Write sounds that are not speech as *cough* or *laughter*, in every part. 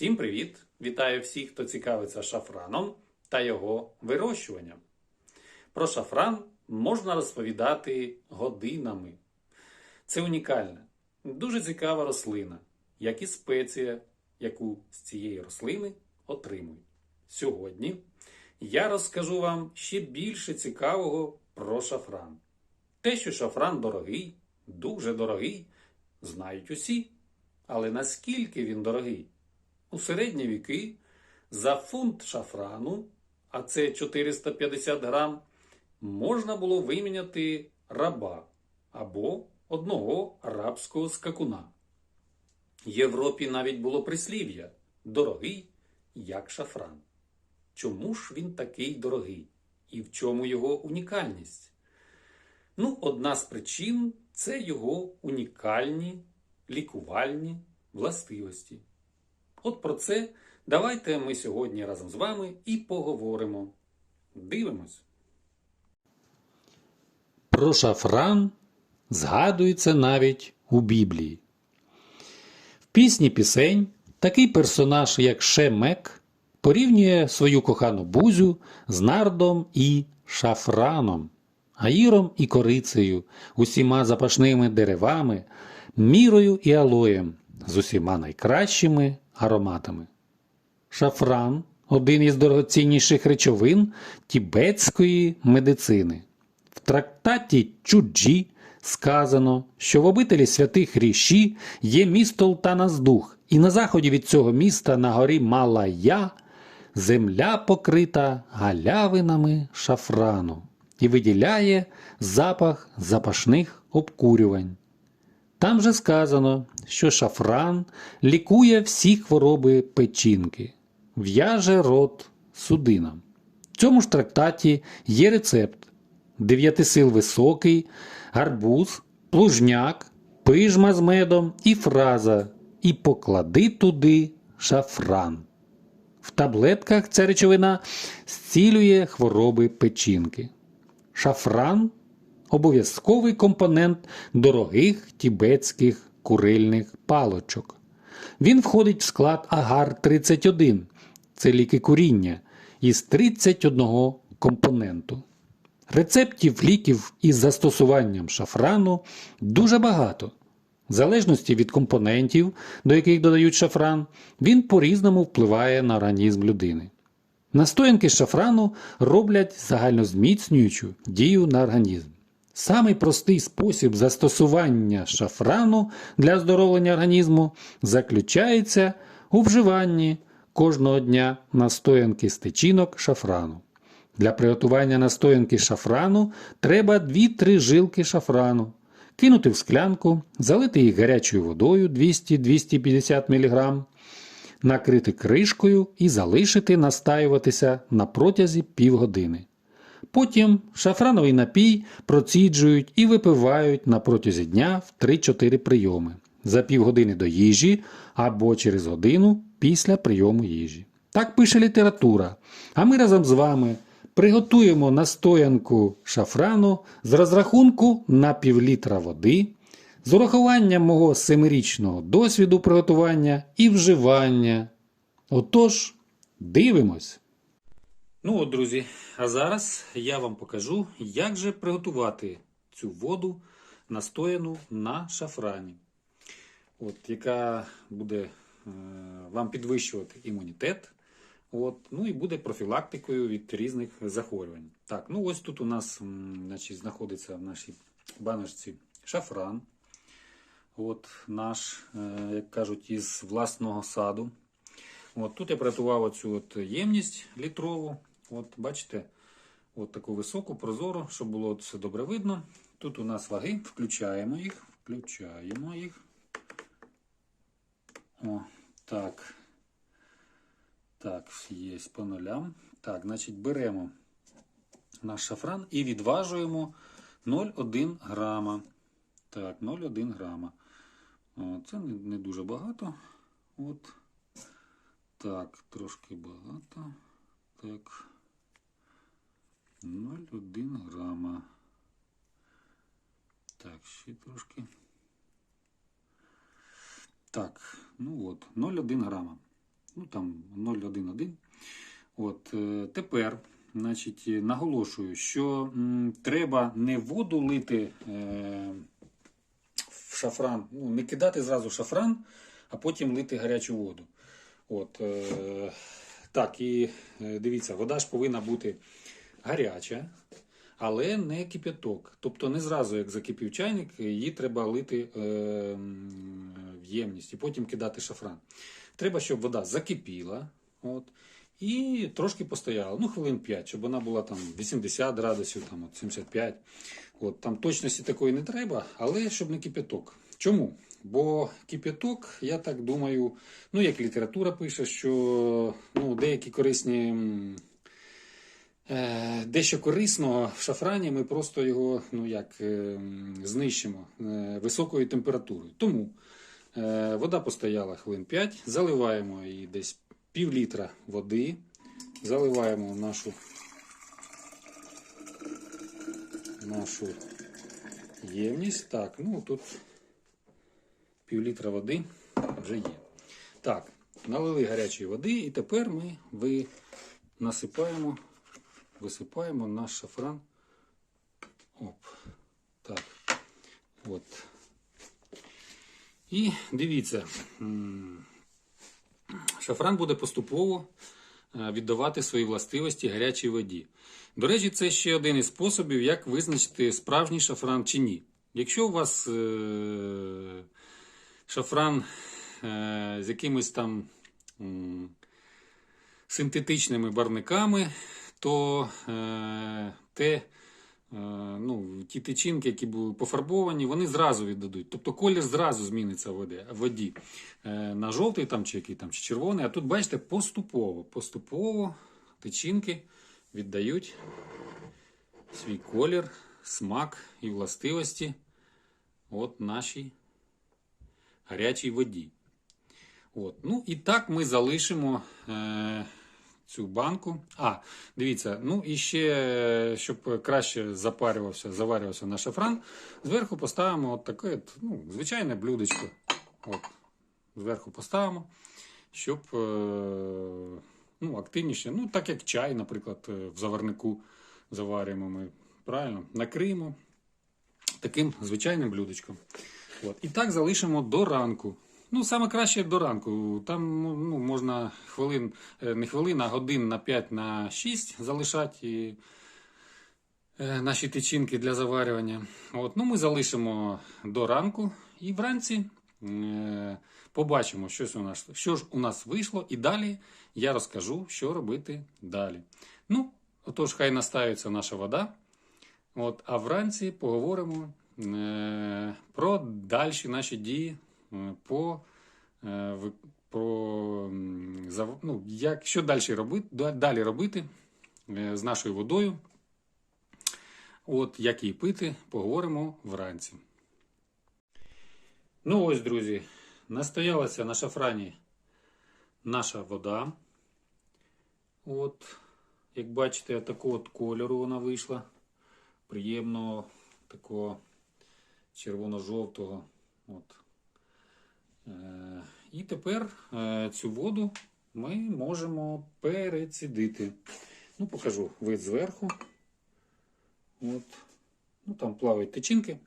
Всім привіт! Вітаю всіх, хто цікавиться шафраном та його вирощуванням. Про шафран можна розповідати годинами. Це унікальна, дуже цікава рослина, як і спеція, яку з цієї рослини отримують. Сьогодні я розкажу вам ще більше цікавого про шафран. Те, що шафран дорогий, дуже дорогий, знають усі. Але наскільки він дорогий? У середні віки за фунт шафрану, а це 450 грам, можна було виміняти раба або одного арабського скакуна. Європі навіть було прислів'я дорогий, як шафран. Чому ж він такий дорогий? І в чому його унікальність? Ну, одна з причин це його унікальні лікувальні властивості. От про це давайте ми сьогодні разом з вами і поговоримо. Дивимось. Про шафран згадується навіть у Біблії. В пісні пісень такий персонаж, як Шемек, порівнює свою кохану бузю з нардом і шафраном, аїром і корицею, усіма запашними деревами, мірою і алоєм з усіма найкращими ароматами. Шафран один із дорогоцінніших речовин тібетської медицини. В трактаті Чуджі сказано, що в обителі святих Ріші є місто Лтаназдух, і на заході від цього міста на горі Малая земля покрита галявинами шафрану і виділяє запах запашних обкурювань. Там же сказано, що шафран лікує всі хвороби печінки, в'яже рот судинам. В цьому ж трактаті є рецепт: дев'ятисил високий, гарбуз, плужняк, пижма з медом і фраза. І поклади туди шафран. В таблетках ця речовина зцілює хвороби печінки. Шафран обов'язковий компонент дорогих тібетських курильних палочок. Він входить в склад агар-31, це ліки куріння, із 31 компоненту. Рецептів ліків із застосуванням шафрану дуже багато. В залежності від компонентів, до яких додають шафран, він по-різному впливає на організм людини. Настоянки шафрану роблять загальнозміцнюючу дію на організм. Самий простий спосіб застосування шафрану для оздоровлення організму заключається у вживанні кожного дня настоянки з тичинок шафрану. Для приготування настоянки шафрану треба 2-3 жилки шафрану, кинути в склянку, залити їх гарячою водою 200-250 мг, накрити кришкою і залишити настаюватися на протязі півгодини. Потім шафрановий напій проціджують і випивають на протязі дня в 3-4 прийоми за півгодини до їжі або через годину після прийому їжі. Так пише література. А ми разом з вами приготуємо настоянку шафрану з розрахунку на півлітра води, з урахуванням мого семирічного досвіду приготування і вживання. Отож, дивимось! Ну от, друзі, а зараз я вам покажу, як же приготувати цю воду, настояну на шафрані, от, яка буде е, вам підвищувати імунітет. От, ну і буде профілактикою від різних захворювань. Так, ну ось тут у нас значить, знаходиться в нашій баночці шафран. От Наш, е, як кажуть, із власного саду. От Тут я приготував оцю от ємність літрову. От Бачите, от таку високу, прозору, щоб було все добре видно. Тут у нас ваги, включаємо їх, включаємо їх. О, так. Так, є по нулям. Так, значить, беремо наш шафран і відважуємо 0,1 грама. Так, 0,1 грама. О, це не, дуже багато. От. Так, трошки багато. Так. 0,1 грама. Так, ще трошки. Так, ну от, 0,1 грама. ну там 0,11. От, е, тепер, значить, наголошую, що м, треба не воду лити е, в шафран, ну, не кидати зразу шафран, а потім лити гарячу воду. От, е, так, і е, дивіться, вода ж повинна бути гаряча, але не кипяток. Тобто не зразу, як закипів чайник, її треба лити е, в ємність і потім кидати шафран. Треба, щоб вода закипіла. От, і трошки постояла, ну хвилин 5, щоб вона була там 80 градусів, там, от 75. От, там точності такої не треба, але щоб не кипяток. Чому? Бо кипяток, я так думаю, ну як література пише, що ну, деякі корисні. Е, Дещо корисного в шафрані ми просто його ну як, е, знищимо е, високою температурою. Тому вода постояла хвилин 5, заливаємо її десь пів літра води, заливаємо нашу, нашу ємність. Так, ну тут пів літра води вже є. Так, налили гарячої води, і тепер ми ви насипаємо висипаємо наш шафран. Оп. Так. От. І дивіться, шафран буде поступово е, віддавати свої властивості гарячій воді. До речі, це ще один із способів, як визначити справжній шафран чи ні. Якщо у вас е, шафран е, з якимось там синтетичними барниками, то е, те, е, ну, ті тичинки, які були пофарбовані, вони зразу віддадуть. Тобто колір зразу зміниться в воді. Е, на жовтий там, чи який там, чи червоний. А тут, бачите, поступово, поступово тичинки віддають свій колір, смак і властивості от нашій гарячій воді. От. Ну і так ми залишимо е, цю банку. А, дивіться, ну і ще, щоб краще запарювався, заварювався наш шафран, зверху поставимо от таке ну, звичайне блюдечко. От, зверху поставимо, щоб е, ну, активніше, ну так як чай, наприклад, е, в заварнику заварюємо ми. Правильно, накриємо таким звичайним блюдечком. От. І так залишимо до ранку. Ну, саме краще до ранку. Там ну, можна хвилин, е, не хвилин, а годин на 5 на 6 залишати і, е, наші тичинки для заварювання. От. Ну, ми залишимо до ранку і вранці е, побачимо, щось у нас, що ж у нас вийшло, і далі я розкажу, що робити далі. Ну, отож, хай настаюється наша вода. От, а вранці поговоримо е, про дальші наші дії, по, е, про, ну, як, що далі робити, далі робити е, з нашою водою. От, як її пити, поговоримо вранці. Ну ось, друзі, настоялася на шафрані наша вода. От, як бачите, такого от кольору вона вийшла приємного такого червоно-жовтого. От. Е, і тепер е, цю воду ми можемо перецідити. Ну, покажу вид зверху. От. Ну, там плавають тичинки.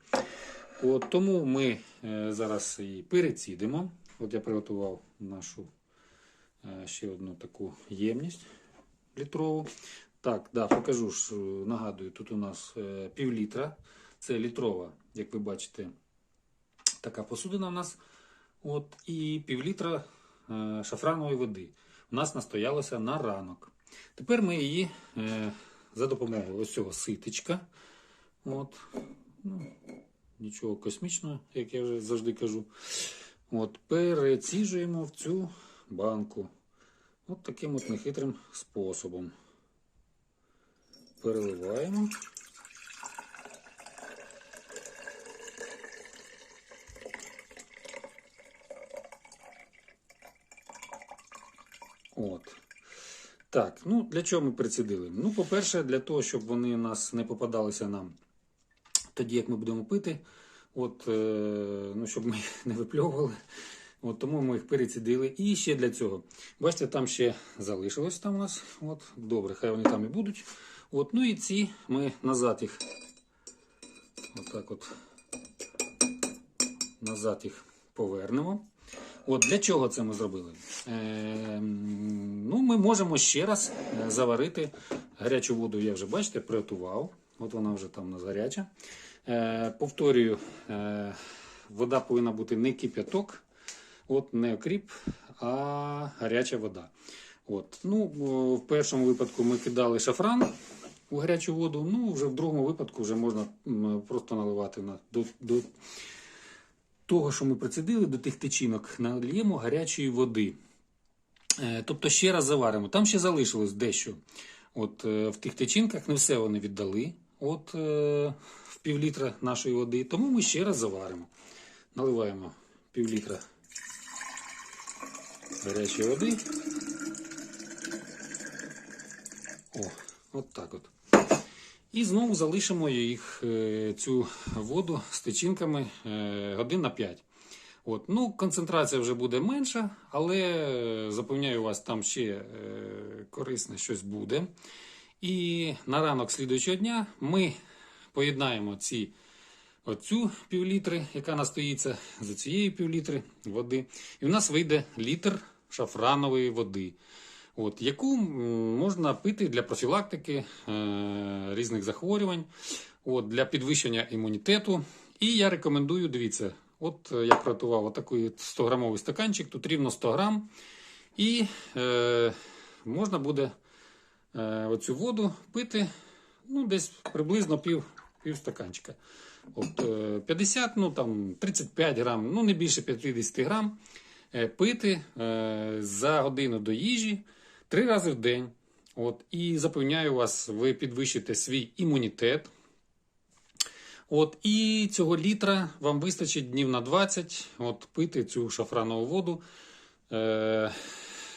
От, тому ми е, зараз її перецідимо. От я приготував нашу ще одну таку ємність літрову. Так, да, покажу е, нагадую, тут у нас е, пів літра. Це літрова, як ви бачите, така посудина у нас. От, і пів літра е, шафранової води. У нас настоялося на ранок. Тепер ми її е, за допомогою ось цього ситечка. От, ну, нічого космічного, як я вже завжди кажу. От, переціжуємо в цю банку. От таким от нехитрим способом. Переливаємо. От. Так, ну для чого ми прицідили? Ну, по-перше, для того, щоб вони у нас не попадалися нам тоді, як ми будемо пити. От, е, ну, щоб ми їх *laughs* не випльовували. От тому ми їх перецідили. І ще для цього. Бачите, там ще залишилось там у нас. От, добре, хай вони там і будуть. От, ну і ці ми назад їх. Отак от. Назад їх повернемо. От для чого це ми зробили? Е, ми можемо ще раз е, заварити гарячу воду. Я вже бачите, приготував. От вона вже там у нас гаряча. Е, повторюю, е, вода повинна бути не кип'яток, от не окріп, а гаряча вода. От. Ну, в першому випадку ми кидали шафран у гарячу воду. Ну, вже в другому випадку вже можна просто наливати на, до, до того, що ми прицідили, до тих течінок, нальємо гарячої води. Е, Тобто ще раз заваримо. Там ще залишилось дещо. От е, в тих течінках не все вони віддали. От е, в півлітра нашої води. Тому ми ще раз заваримо. Наливаємо півлітра гарячої води. О, от так от. І знову залишимо їх цю воду з течінками годин на 5. От. Ну, концентрація вже буде менша, але е, запевняю вас, там ще е, корисне щось буде. І на ранок слідуючого дня ми поєднаємо ці, оцю півлітри, яка настоїться з цієї півлітри води. І в нас вийде літр шафранової води. От, яку можна пити для профілактики е, різних захворювань, от, для підвищення імунітету. І я рекомендую, дивіться, от е, я приготував отакий 100-грамовий стаканчик, тут рівно 100 грам. І е, можна буде е, оцю воду пити ну, десь приблизно пів, пів стаканчика. От, е, 50, ну там 35 грам, ну не більше 50 грам е, пити е, за годину до їжі три рази в день. От, і запевняю вас, ви підвищите свій імунітет. От, і цього літра вам вистачить днів на 20 от, пити цю шафранову воду. Е,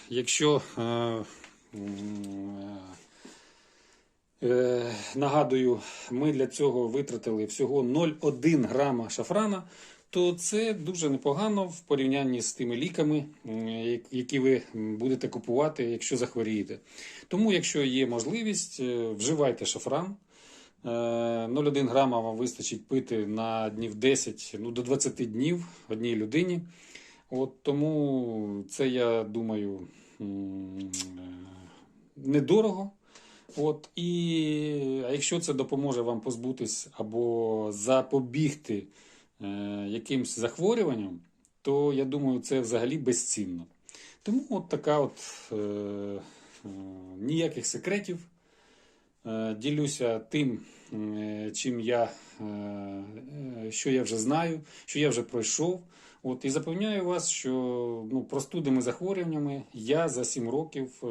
якщо е, е, нагадую, ми для цього витратили всього 0,1 грама шафрана, то це дуже непогано в порівнянні з тими ліками, які ви будете купувати, якщо захворієте. Тому, якщо є можливість, е, вживайте шафран. Е, 0,1 грама вам вистачить пити на днів 10, ну до 20 днів одній людині. От тому це, я думаю, е, недорого. От, і, а якщо це допоможе вам позбутись або запобігти е, якимсь захворюванням, то я думаю, це взагалі безцінно. Тому от така от е, е, ніяких секретів. Е, Ділюся тим, е, чим я, е, що я вже знаю, що я вже пройшов. От, і запевняю вас, що ну, простудними захворюваннями я за 7 років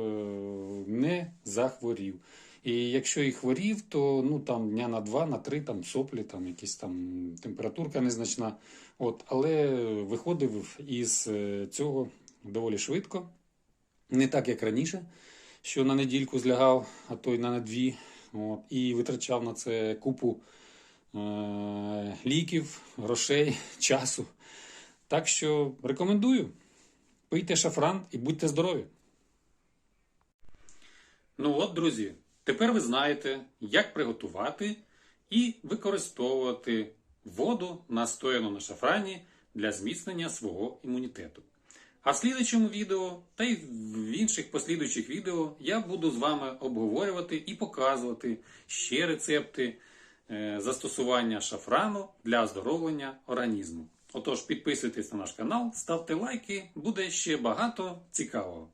не захворів. І якщо і хворів, то ну, там, дня на 2, на 3 там, соплі, там, якісь там температурка незначна. От, але виходив із цього доволі швидко. Не так, як раніше, що на недільку злягав, а то й на дві. От, і витрачав на це купу е- ліків, грошей, *laughs* часу. Так що рекомендую. Пийте шафран і будьте здорові. Ну от, друзі, тепер ви знаєте, як приготувати і використовувати воду, настояну на шафрані для зміцнення свого імунітету. А в слідчому відео та й в інших послідуючих відео я буду з вами обговорювати і показувати ще рецепти е, застосування шафрану для оздоровлення організму. Отож, підписуйтесь на наш канал, ставте лайки, буде ще багато цікавого.